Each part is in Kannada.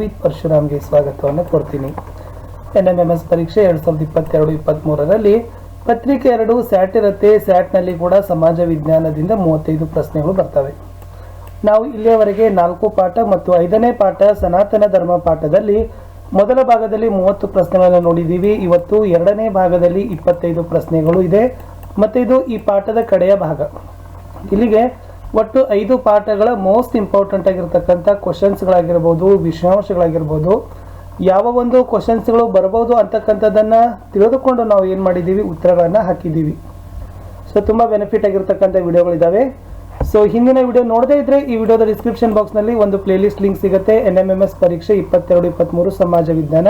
ವಿತ್ ಪರಶುರಾಮ್ಗೆ ಸ್ವಾಗತವನ್ನು ಕೊಡ್ತೀನಿ. ಎನ್ ಎಂ ಎಸ್ ಪರೀಕ್ಷೆ ಎರಡು ಸಾವಿರದ ಇಪ್ಪತ್ತೆರಡು ಇಪ್ಪತ್ತ್ಮೂರರಲ್ಲಿ ಪತ್ರಿಕೆ ಎರಡು ಸ್ಯಾಟ್ ಇರುತ್ತೆ. ಸ್ಯಾಟ್ನಲ್ಲಿ ಕೂಡ ಸಮಾಜ ವಿಜ್ಞಾನದಿಂದ ಮೂವತ್ತೈದು ಪ್ರಶ್ನೆಗಳು ಬರ್ತವೆ. ನಾವು ಇಲ್ಲಿಯವರೆಗೆ ನಾಲ್ಕು ಪಾಠ ಮತ್ತು ಐದನೇ ಪಾಠ ಸನಾತನ ಧರ್ಮ ಪಾಠದಲ್ಲಿ ಮೊದಲ ಭಾಗದಲ್ಲಿ ಮೂವತ್ತು ಪ್ರಶ್ನೆಗಳನ್ನು ನೋಡಿದ್ದೀವಿ. ಇವತ್ತು ಎರಡನೇ ಭಾಗದಲ್ಲಿ ಇಪ್ಪತ್ತೈದು ಪ್ರಶ್ನೆಗಳು ಇದೆ. ಮತ್ತು ಇದು ಈ ಪಾಠದ ಕಡೆಯ ಭಾಗ. ಇಲ್ಲಿಗೆ ಒಟ್ಟು ಐದು ಪಾಠಗಳ ಮೋಸ್ಟ್ ಇಂಪಾರ್ಟೆಂಟ್ ಆಗಿರ್ತಕ್ಕಂಥ ಕ್ವಶನ್ಸ್ಗಳಾಗಿರ್ಬೋದು ವಿಷಯಾಂಶಗಳಾಗಿರ್ಬೋದು. ಯಾವ ಒಂದು ಕ್ವಶನ್ಸ್ಗಳು ಬರ್ಬೋದು ಅಂತಕ್ಕಂಥದ್ದನ್ನು ತಿಳಿದುಕೊಂಡು ನಾವು ಏನು ಮಾಡಿದ್ದೀವಿ? ಉತ್ತರಗಳನ್ನು ಹಾಕಿದ್ದೀವಿ. ಸೊ ತುಂಬ ಬೆನಿಫಿಟ್ ಆಗಿರ್ತಕ್ಕಂಥ ವಿಡಿಯೋಗಳಿದ್ದಾವೆ ಸೊ ಹಿಂದಿನ ವಿಡಿಯೋ ನೋಡದೇ ಇದ್ರೆ ಈ ವಿಡಿಯೋದ ಡಿಸ್ಕ್ರಿಪ್ಷನ್ ಬಾಕ್ಸ್ನಲ್ಲಿ ಒಂದು ಪ್ಲೇಲಿಸ್ಟ್ ಲಿಂಕ್ ಸಿಗುತ್ತೆ. ಎನ್ ಎಂ ಎಂ ಎಸ್ ಪರೀಕ್ಷೆ ಇಪ್ಪತ್ತೆರಡು ಇಪ್ಪತ್ತ್ಮೂರು ಸಮಾಜ ವಿಜ್ಞಾನ.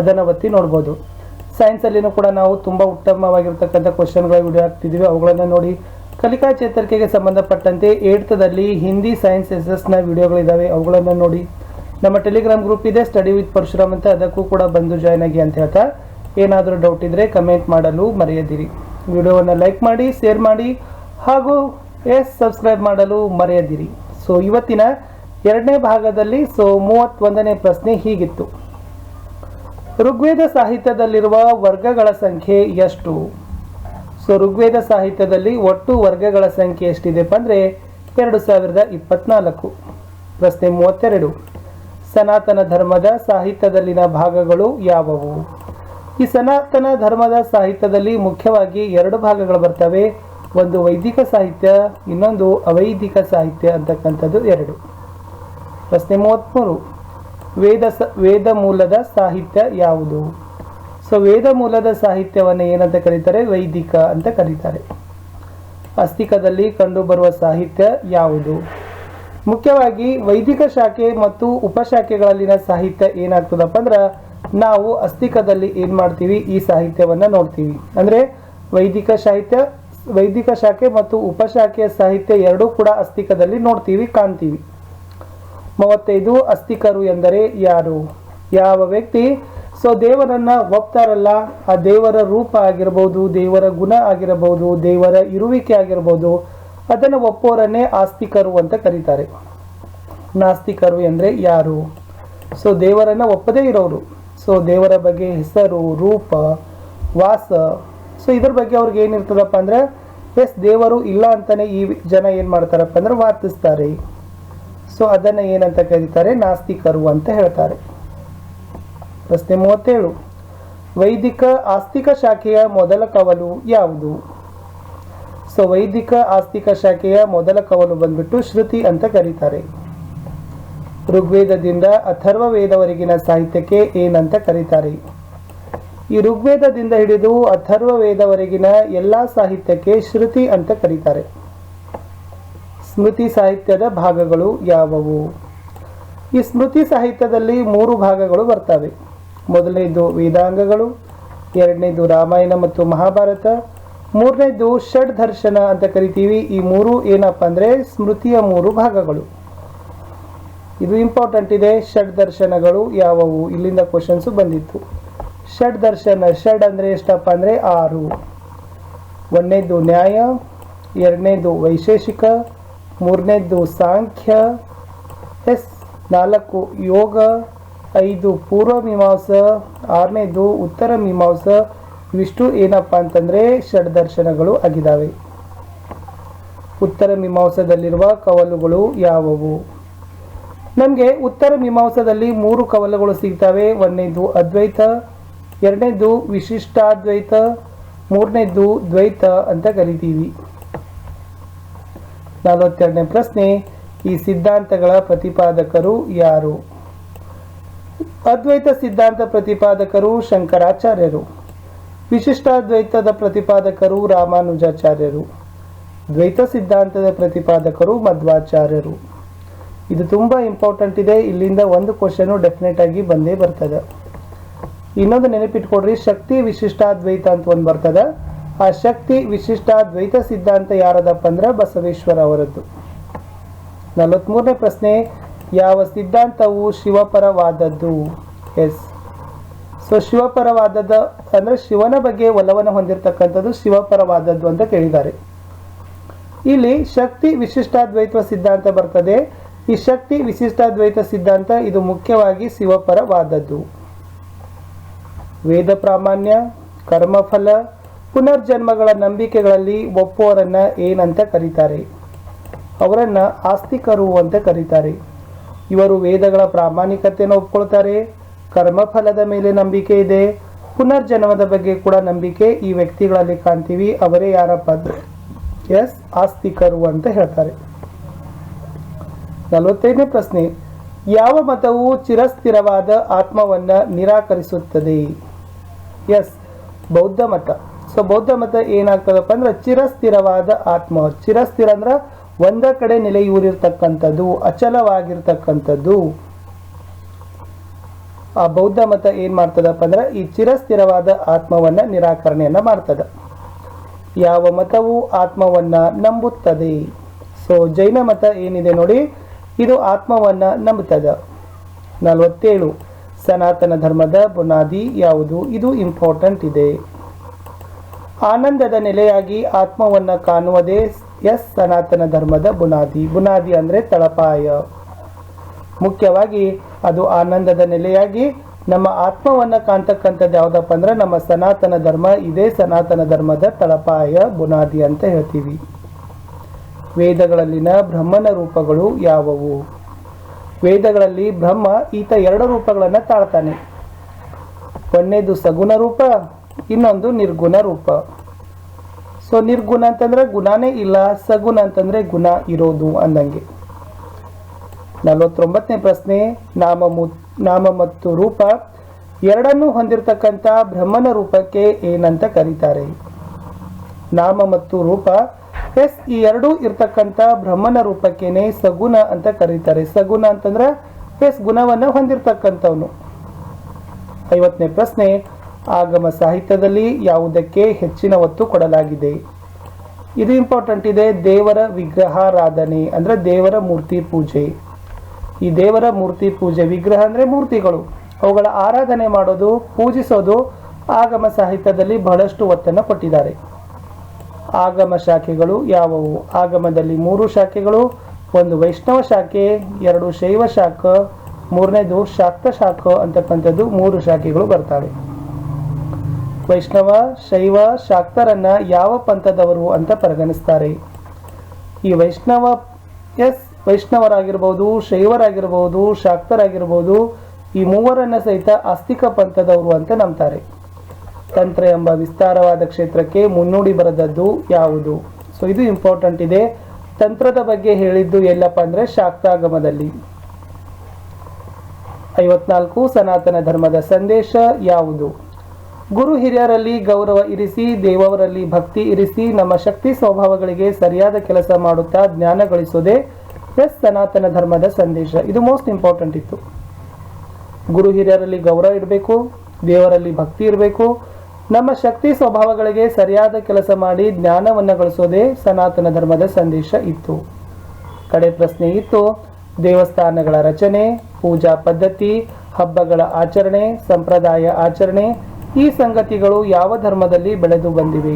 ಅದನ್ನು ಒತ್ತಿ ನೋಡ್ಬೋದು. ಸೈನ್ಸಲ್ಲಿನೂ ಕೂಡ ನಾವು ತುಂಬ ಉತ್ತಮವಾಗಿರ್ತಕ್ಕಂಥ ಕ್ವಶನ್ಗಳ ವಿಡಿಯೋ ಹಾಕ್ತಿದ್ದೀವಿ. ಅವುಗಳನ್ನು ನೋಡಿ ಕಲಿಕಾ ಚೇತರಿಕೆಗೆ ಸಂಬಂಧಪಟ್ಟಂತೆ ಏಡ್ತದಲ್ಲಿ ಹಿಂದಿ ಸೈನ್ಸ್ ಎಸ್ ಎಸ್ನ ವಿಡಿಯೋಗಳಿದ್ದಾವೆ ಅವುಗಳನ್ನು ನೋಡಿ. ನಮ್ಮ ಟೆಲಿಗ್ರಾಮ್ ಗ್ರೂಪ್ ಇದೆ. ಸ್ಟಡಿ ವಿತ್ ಪರಶುರಾಮ್ ಅಂತ ಅದಕ್ಕೂ ಕೂಡ ಬಂದು ಜಾಯ್ನ್ ಆಗಿ ಅಂತ ಹೇಳ್ತಾ. ಏನಾದರೂ ಡೌಟ್ ಇದ್ದರೆ ಕಮೆಂಟ್ ಮಾಡಲು ಮರೆಯದಿರಿ. ವಿಡಿಯೋವನ್ನು ಲೈಕ್ ಮಾಡಿ, ಶೇರ್ ಮಾಡಿ, ಹಾಗೂ ಎಸ್ ಸಬ್ಸ್ಕ್ರೈಬ್ ಮಾಡಲು ಮರೆಯದಿರಿ. ಸೊ, ಇವತ್ತಿನ ಎರಡನೇ ಭಾಗದಲ್ಲಿ, ಸೊ, ಮೂವತ್ತೊಂದನೇ ಪ್ರಶ್ನೆ ಹೀಗಿತ್ತು. ಋಗ್ವೇದ ಸಾಹಿತ್ಯದಲ್ಲಿರುವ ವರ್ಗಗಳ ಸಂಖ್ಯೆ ಎಷ್ಟು? ಸೊ ಋಗ್ವೇದ ಸಾಹಿತ್ಯದಲ್ಲಿ ಒಟ್ಟು ವರ್ಗಗಳ ಸಂಖ್ಯೆ ಎಷ್ಟಿದೆಪ್ಪ ಅಂದರೆ ಎರಡು ಸಾವಿರದ ಇಪ್ಪತ್ನಾಲ್ಕು. ಪ್ರಶ್ನೆ ಮೂವತ್ತೆರಡು. ಸನಾತನ ಧರ್ಮದ ಸಾಹಿತ್ಯದಲ್ಲಿನ ಭಾಗಗಳು ಯಾವುವು? ಈ ಸನಾತನ ಧರ್ಮದ ಸಾಹಿತ್ಯದಲ್ಲಿ ಮುಖ್ಯವಾಗಿ ಎರಡು ಭಾಗಗಳು ಬರ್ತವೆ. ಒಂದು ವೈದಿಕ ಸಾಹಿತ್ಯ, ಇನ್ನೊಂದು ಅವೈದಿಕ ಸಾಹಿತ್ಯ ಅಂತಕ್ಕಂಥದ್ದು ಎರಡು. ಪ್ರಶ್ನೆ ಮೂವತ್ತ್ಮೂರು. ವೇದ ಸ, ವೇದ ಮೂಲದ ಸಾಹಿತ್ಯ ಯಾವುದು? ಸೊ ವೇದ ಮೂಲದ ಸಾಹಿತ್ಯವನ್ನು ಏನಂತ ಕರೀತಾರೆ? ವೈದಿಕ ಅಂತ ಕರೀತಾರೆ. ಅಸ್ತಿಕದಲ್ಲಿ ಕಂಡುಬರುವ ಸಾಹಿತ್ಯ ಯಾವುದು? ಮುಖ್ಯವಾಗಿ ವೈದಿಕ ಶಾಖೆ ಮತ್ತು ಉಪಶಾಖೆಗಳಲ್ಲಿನ ಸಾಹಿತ್ಯ ಏನಾಗ್ತದಪ್ಪ ಅಂದ್ರೆ ನಾವು ಅಸ್ತಿಕದಲ್ಲಿ ಏನು ಮಾಡ್ತೀವಿ? ಈ ಸಾಹಿತ್ಯವನ್ನು ನೋಡ್ತೀವಿ. ಅಂದರೆ ವೈದಿಕ ಸಾಹಿತ್ಯ, ವೈದಿಕ ಶಾಖೆ ಮತ್ತು ಉಪಶಾಖೆಯ ಸಾಹಿತ್ಯ ಎರಡೂ ಕೂಡ ಅಸ್ತಿಕದಲ್ಲಿ ನೋಡ್ತೀವಿ, ಕಾಣ್ತೀವಿ. ಮೂವತ್ತೈದು ಅಸ್ತಿಕರು ಎಂದರೆ ಯಾರು? ಯಾವ ವ್ಯಕ್ತಿ? ಸೊ ದೇವರನ್ನ ಒಪ್ತಾರಲ್ಲ, ಆ ದೇವರ ರೂಪ ಆಗಿರ್ಬೋದು, ದೇವರ ಗುಣ ಆಗಿರಬಹುದು ದೇವರ ಇರುವಿಕೆ ಆಗಿರ್ಬೋದು, ಅದನ್ನು ಒಪ್ಪೋರನ್ನೇ ಆಸ್ತಿಕರು ಅಂತ ಕರೀತಾರೆ. ನಾಸ್ತಿಕರು ಎಂದರೆ ಯಾರು? ಸೊ ದೇವರನ್ನ ಒಪ್ಪದೇ ಇರೋರು. ಸೊ ದೇವರ ಬಗ್ಗೆ ಹೆಸರು, ರೂಪ, ವಾಸ. ಸೊ ಇದ್ರ ಬಗ್ಗೆ ಅವ್ರಿಗೆ ಏನಿರ್ತದಪ್ಪ ಅಂದ್ರೆ ಎಸ್ ದೇವರು ಇಲ್ಲ ಅಂತಲೇ ಈ ಜನ ಏನು ಮಾಡ್ತಾರಪ್ಪ ಅಂದ್ರೆ ವಾದಿಸ್ತಾರೆ. ಸೊ ಅದನ್ನು ಏನಂತ ಕರೀತಾರೆ? ನಾಸ್ತಿಕರು ಅಂತ ಹೇಳ್ತಾರೆ. ಪ್ರಶ್ನೆ ಮೂವತ್ತೇಳು. ವೈದಿಕ ಆಸ್ತಿಕ ಶಾಖೆಯ ಮೊದಲ ಕವಲು ಯಾವುದು? ಸೊ, ವೈದಿಕ ಆಸ್ತಿಕ ಶಾಖೆಯ ಮೊದಲ ಕವಲು ಬಂದ್ಬಿಟ್ಟು ಶ್ರುತಿ ಅಂತ ಕರೀತಾರೆ. ಋಗ್ವೇದದಿಂದ ಅಥರ್ವ ವೇದವರೆಗಿನ ಸಾಹಿತ್ಯಕ್ಕೆ ಏನಂತ ಕರೀತಾರೆ? ಈ ಋಗ್ವೇದದಿಂದ ಹಿಡಿದು ಅಥರ್ವ ವೇದವರೆಗಿನ ಎಲ್ಲ ಸಾಹಿತ್ಯಕ್ಕೆ ಶ್ರುತಿ ಅಂತ ಕರೀತಾರೆ. ಸ್ಮೃತಿ ಸಾಹಿತ್ಯದ ಭಾಗಗಳು ಯಾವುವು? ಈ ಸ್ಮೃತಿ ಸಾಹಿತ್ಯದಲ್ಲಿ ಮೂರು ಭಾಗಗಳು ಬರ್ತವೆ. ಮೊದಲನೇದು ವೇದಾಂಗಗಳು, ಎರಡನೇದು ರಾಮಾಯಣ ಮತ್ತು ಮಹಾಭಾರತ, ಮೂರನೇದು ಷಡ್ ದರ್ಶನ ಅಂತ ಕರಿತೀವಿ. ಈ ಮೂರು ಏನಪ್ಪ ಅಂದರೆ ಸ್ಮೃತಿಯ ಮೂರು ಭಾಗಗಳು. ಇದು ಇಂಪಾರ್ಟೆಂಟ್ ಇದೆ. ಷಡ್ ದರ್ಶನಗಳು ಯಾವುವು? ಇಲ್ಲಿಂದ ಕ್ವಶನ್ಸು ಬಂದಿತ್ತು. ಷಡ್ ದರ್ಶನ, ಷಡ್ ಅಂದರೆ ಎಷ್ಟಪ್ಪ ಅಂದರೆ ಆರು. ಒಂದನೇದು ನ್ಯಾಯ, ಎರಡನೇದು ವೈಶೇಷಿಕ, ಮೂರನೇದು ಸಾಂಖ್ಯ, ಎಸ್ ನಾಲ್ಕು ಯೋಗ ಐದು ಪೂರ್ವ ಮೀಮಾಂಸ, ಆರನೇದು ಉತ್ತರ ಮೀಮಾಂಸ, ಇವಿಷ್ಟು ಏನಪ್ಪ ಅಂತಂದರೆ ಷಡ್ದರ್ಶನಗಳು ಆಗಿದ್ದಾವೆ ಉತ್ತರ ಮೀಮಾಂಸದಲ್ಲಿರುವ ಕವಲುಗಳು ಯಾವುವು? ನಮಗೆ ಉತ್ತರ ಮೀಮಾಂಸದಲ್ಲಿ ಮೂರು ಕವಲುಗಳು ಸಿಗ್ತವೆ. ಒಂದನೇದು ಅದ್ವೈತ, ಎರಡನೇದು ವಿಶಿಷ್ಟಾದ್ವೈತ, ಮೂರನೇದು ದ್ವೈತ ಅಂತ ಕರಿತೀವಿ. ನಲವತ್ತೆರಡನೇ ಪ್ರಶ್ನೆ, ಈ ಸಿದ್ಧಾಂತಗಳ ಪ್ರತಿಪಾದಕರು ಯಾರು? ಅದ್ವೈತ ಸಿದ್ಧಾಂತ ಪ್ರತಿಪಾದಕರು ಶಂಕರಾಚಾರ್ಯರು. ವಿಶಿಷ್ಟಾದ್ವೈತದ ಪ್ರತಿಪಾದಕರು ರಾಮಾನುಜಾಚಾರ್ಯರು. ದ್ವೈತ ಸಿದ್ಧಾಂತದ ಪ್ರತಿಪಾದಕರು ಮಧ್ವಾಚಾರ್ಯರು. ಇದು ತುಂಬ ಇಂಪಾರ್ಟೆಂಟ್ ಇದೆ. ಇಲ್ಲಿಂದ ಒಂದು ಕ್ವಶನು ಡೆಫಿನೆಟ್ ಆಗಿ ಬಂದೇ ಬರ್ತದೆ. ಇನ್ನೊಂದು ನೆನಪಿಟ್ಕೊಡ್ರಿ, ಶಕ್ತಿ ವಿಶಿಷ್ಟಾದ್ವೈತ ಅಂತ ಒಂದು ಬರ್ತದೆ. ಆ ಶಕ್ತಿ ವಿಶಿಷ್ಟಾದ್ವೈತ ಸಿದ್ಧಾಂತ ಯಾರದಪ್ಪ ಅಂದ್ರೆ ಬಸವೇಶ್ವರ ಅವರದ್ದು. ನಲವತ್ಮೂರನೇ ಪ್ರಶ್ನೆ ಯಾವ ಸಿದ್ಧಾಂತವು ಶಿವಪರವಾದದ್ದು? ಎಸ್. ಸೊ ಶಿವಪರವಾದದ್ದು ಅಂದರೆ ಶಿವನ ಬಗ್ಗೆ ಒಲವನ್ನು ಹೊಂದಿರತಕ್ಕಂಥದ್ದು ಶಿವಪರವಾದದ್ದು ಅಂತ ಕೇಳಿದ್ದಾರೆ. ಇಲ್ಲಿ ಶಕ್ತಿ ವಿಶಿಷ್ಟಾದ್ವೈತ ಸಿದ್ಧಾಂತ ಬರ್ತದೆ. ಈ ಶಕ್ತಿ ವಿಶಿಷ್ಟಾದ್ವೈತ ಸಿದ್ಧಾಂತ ಇದು ಮುಖ್ಯವಾಗಿ ಶಿವಪರವಾದದ್ದು. ವೇದ ಪ್ರಾಮಾಣ್ಯ, ಕರ್ಮಫಲ, ಪುನರ್ಜನ್ಮಗಳ ನಂಬಿಕೆಗಳಲ್ಲಿ ಒಪ್ಪುವರನ್ನ ಏನಂತ ಕರೀತಾರೆ? ಅವರನ್ನು ಆಸ್ತಿಕರು ಅಂತ ಕರೀತಾರೆ. ಇವರು ವೇದಗಳ ಪ್ರಾಮಾಣಿಕತೆಯನ್ನು ಒಪ್ಕೊಳ್ತಾರೆ. ಕರ್ಮಫಲದ ಮೇಲೆ ನಂಬಿಕೆ ಇದೆ. ಪುನರ್ಜನ್ಮದ ಬಗ್ಗೆ ಕೂಡ ನಂಬಿಕೆ ಈ ವ್ಯಕ್ತಿಗಳಲ್ಲಿ ಕಾಣ್ತೀವಿ. ಅವರೇ ಯಾರಪ್ಪ ಅಂದ್ರೆ ಎಸ್ ಆಸ್ತಿಕರು ಅಂತ ಹೇಳ್ತಾರೆ. ನಲವತ್ತೈದನೇ ಪ್ರಶ್ನೆ. ಯಾವ ಮತವು ಚಿರಸ್ಥಿರವಾದ ಆತ್ಮವನ್ನ ನಿರಾಕರಿಸುತ್ತದೆ? ಎಸ್ ಬೌದ್ಧ ಮತ. ಸೊ ಬೌದ್ಧ ಮತ ಏನಾಗ್ತದಪ್ಪ ಅಂದ್ರೆ ಚಿರಸ್ಥಿರವಾದ ಆತ್ಮ. ಚಿರಸ್ಥಿರ ಅಂದ್ರೆ ಒಂದ ಕಡೆ ನೆಲೆಯೂರಿರ್ತಕ್ಕಂಥದ್ದು ಅಚಲವಾಗಿರ್ತಕ್ಕಂಥದ್ದು. ಆ ಬೌದ್ಧ ಮತ ಏನ್ ಮಾಡ್ತದಪ್ಪ ಅಂದ್ರೆ ಈ ಚಿರಸ್ಥಿರವಾದ ಆತ್ಮವನ್ನ ನಿರಾಕರಣೆಯನ್ನ ಮಾಡ್ತದ. ಯಾವ ಮತವು ಆತ್ಮವನ್ನ ನಂಬುತ್ತದೆ. ಸೊ ಜೈನ ಮತ ಏನಿದೆ ನೋಡಿ, ಇದು ಆತ್ಮವನ್ನ ನಂಬುತ್ತದ. ನಲವತ್ತೇಳು, ಸನಾತನ ಧರ್ಮದ ಬುನಾದಿ ಯಾವುದು? ಇದು ಇಂಪಾರ್ಟೆಂಟ್ ಇದೆ. ಆನಂದದ ನೆಲೆಯಾಗಿ ಆತ್ಮವನ್ನ ಕಾಣುವುದೇ ಎಸ್ ಸನಾತನ ಧರ್ಮದ ಬುನಾದಿ. ಬುನಾದಿ ಅಂದ್ರೆ ತಳಪಾಯ. ಮುಖ್ಯವಾಗಿ ಅದು ಆನಂದದ ನೆಲೆಯಾಗಿ ನಮ್ಮ ಆತ್ಮವನ್ನ ಕಾಣ್ತಕ್ಕಂಥದ್ದು ಯಾವುದಪ್ಪ ಅಂದ್ರೆ ನಮ್ಮ ಸನಾತನ ಧರ್ಮ. ಇದೇ ಸನಾತನ ಧರ್ಮದ ತಳಪಾಯ, ಬುನಾದಿ ಅಂತ ಹೇಳ್ತೀವಿ. ವೇದಗಳಲ್ಲಿನ ಬ್ರಹ್ಮನ ರೂಪಗಳು ಯಾವುವು? ವೇದಗಳಲ್ಲಿ ಬ್ರಹ್ಮ ಈತ ಎರಡು ರೂಪಗಳನ್ನು ತಾಳ್ತಾನೆ. ಒಂದೇದು ಸಗುಣ ರೂಪ ಇನ್ನೊಂದು ನಿರ್ಗುಣ ರೂಪ. ಸೊ ನಿರ್ಗುಣ ಅಂತಂದ್ರೆ ಗುಣನೇ ಇಲ್ಲ, ಸಗುಣ ಅಂತಂದ್ರೆ ಗುಣ ಇರೋದು ಅಂದಂಗೆ. ನಲವತ್ತೊಂಬತ್ತನೇ ಪ್ರಶ್ನೆ, ನಾಮ ಮು, ನಾಮ ಮತ್ತು ರೂಪ ಎರಡನ್ನೂ ಹೊಂದಿರತಕ್ಕಂಥ ಬ್ರಹ್ಮನ ರೂಪಕ್ಕೆ ಏನಂತ ಕರೀತಾರೆ. ನಾಮ ಮತ್ತು ರೂಪ, ಎಸ್, ಈ ಎರಡೂ ಇರ್ತಕ್ಕಂಥ ಬ್ರಹ್ಮನ ರೂಪಕ್ಕೇನೆ ಸಗುಣ ಅಂತ ಕರೀತಾರೆ. ಸಗುಣ ಅಂತಂದ್ರೆ ಎಸ್, ಗುಣವನ್ನ ಹೊಂದಿರತಕ್ಕಂಥವನು. ಐವತ್ತನೇ ಪ್ರಶ್ನೆ ಆಗಮ ಸಾಹಿತ್ಯದಲ್ಲಿ ಯಾವುದಕ್ಕೆ ಹೆಚ್ಚಿನ ಒತ್ತು ಕೊಡಲಾಗಿದೆ? ಇದು ಇಂಪಾರ್ಟೆಂಟ್ ಇದೆ. ದೇವರ ವಿಗ್ರಹಾರಾಧನೆ ಅಂದರೆ ದೇವರ ಮೂರ್ತಿ ಪೂಜೆ. ಈ ದೇವರ ಮೂರ್ತಿ ಪೂಜೆ ವಿಗ್ರಹ ಅಂದರೆ ಮೂರ್ತಿಗಳು. ಅವುಗಳ ಆರಾಧನೆ ಮಾಡೋದು, ಪೂಜಿಸೋದು ಆಗಮ ಸಾಹಿತ್ಯದಲ್ಲಿ ಬಹಳಷ್ಟು ಒತ್ತನ್ನು ಕೊಟ್ಟಿದ್ದಾರೆ. ಆಗಮ ಶಾಖೆಗಳು ಯಾವುವು? ಆಗಮದಲ್ಲಿ ಮೂರು ಶಾಖೆಗಳು. ಒಂದು ವೈಷ್ಣವ ಶಾಖೆ, ಎರಡು ಶೈವ ಶಾಖ, ಮೂರನೇದು ಶಾಕ್ತ ಶಾಖ ಅಂತಕ್ಕಂಥದ್ದು ಮೂರು ಶಾಖೆಗಳು ಬರ್ತವೆ. ವೈಷ್ಣವ, ಶೈವ, ಶಾಕ್ತರನ್ನು ಯಾವ ಪಂಥದವರು ಅಂತ ಪರಿಗಣಿಸ್ತಾರೆ. ಈ ವೈಷ್ಣವ, ಎಸ್, ವೈಷ್ಣವರಾಗಿರ್ಬೋದು, ಶೈವರಾಗಿರ್ಬೋದು, ಶಾಕ್ತರಾಗಿರ್ಬೋದು, ಈ ಮೂವರನ್ನು ಸಹಿತ ಆಸ್ತಿಕ ಪಂಥದವರು ಅಂತ ನಂಬ್ತಾರೆ. ತಂತ್ರ ಎಂಬ ವಿಸ್ತಾರವಾದ ಕ್ಷೇತ್ರಕ್ಕೆ ಮುನ್ನುಡಿ ಬರೆದದ್ದು ಯಾವುದು? ಸೊ ಇದು ಇಂಪಾರ್ಟೆಂಟ್ ಇದೆ. ತಂತ್ರದ ಬಗ್ಗೆ ಹೇಳಿದ್ದು ಎಲ್ಲಪ್ಪ ಅಂದ್ರೆ ಶಾಕ್ತಾಗಮದಲ್ಲಿ. ಐವತ್ನಾಲ್ಕು ಸನಾತನ ಧರ್ಮದ ಸಂದೇಶ ಯಾವುದು? ಗುರು ಹಿರಿಯರಲ್ಲಿ ಗೌರವ ಇರಿಸಿ, ದೇವರಲ್ಲಿ ಭಕ್ತಿ ಇರಿಸಿ, ನಮ್ಮ ಶಕ್ತಿ ಸ್ವಭಾವಗಳಿಗೆ ಸರಿಯಾದ ಕೆಲಸ ಮಾಡುತ್ತಾ ಜ್ಞಾನ ಗಳಿಸೋದೇ ಎಸ್ ಸನಾತನ ಧರ್ಮದ ಸಂದೇಶ. ಇದು ಮೋಸ್ಟ್ ಇಂಪಾರ್ಟೆಂಟ್ ಇತ್ತು. ಗುರು ಹಿರಿಯರಲ್ಲಿ ಗೌರವ ಇರಬೇಕು, ದೇವರಲ್ಲಿ ಭಕ್ತಿ ಇರಬೇಕು, ನಮ್ಮ ಶಕ್ತಿ ಸ್ವಭಾವಗಳಿಗೆ ಸರಿಯಾದ ಕೆಲಸ ಮಾಡಿ ಜ್ಞಾನವನ್ನು ಗಳಿಸೋದೇ ಸನಾತನ ಧರ್ಮದ ಸಂದೇಶ ಇತ್ತು. ಕಡೆ ಪ್ರಶ್ನೆ ಇತ್ತು, ದೇವಸ್ಥಾನಗಳ ರಚನೆ, ಪೂಜಾ ಪದ್ಧತಿ, ಹಬ್ಬಗಳ ಆಚರಣೆ, ಸಂಪ್ರದಾಯ ಆಚರಣೆ ಈ ಸಂಗತಿಗಳು ಯಾವ ಧರ್ಮದಲ್ಲಿ ಬೆಳೆದು ಬಂದಿವೆ?